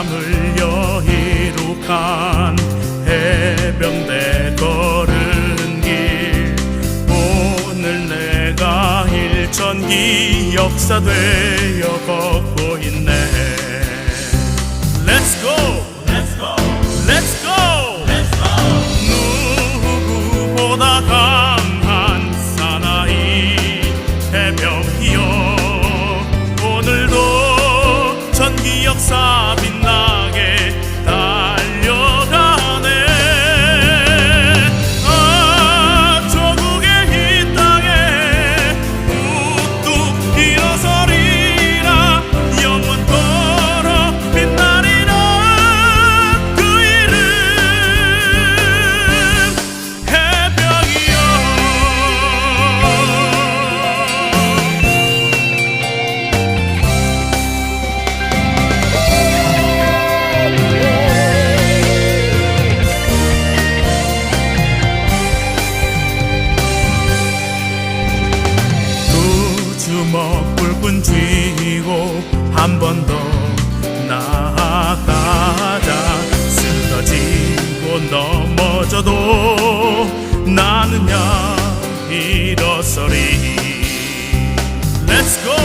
땀 흘려 이룩한 해병대 걸은 길. 오늘 내가 일천기 역사 되어 한 번 더 나아가자 쓰러지고 넘어져도 나는야 일어서리 Let's go!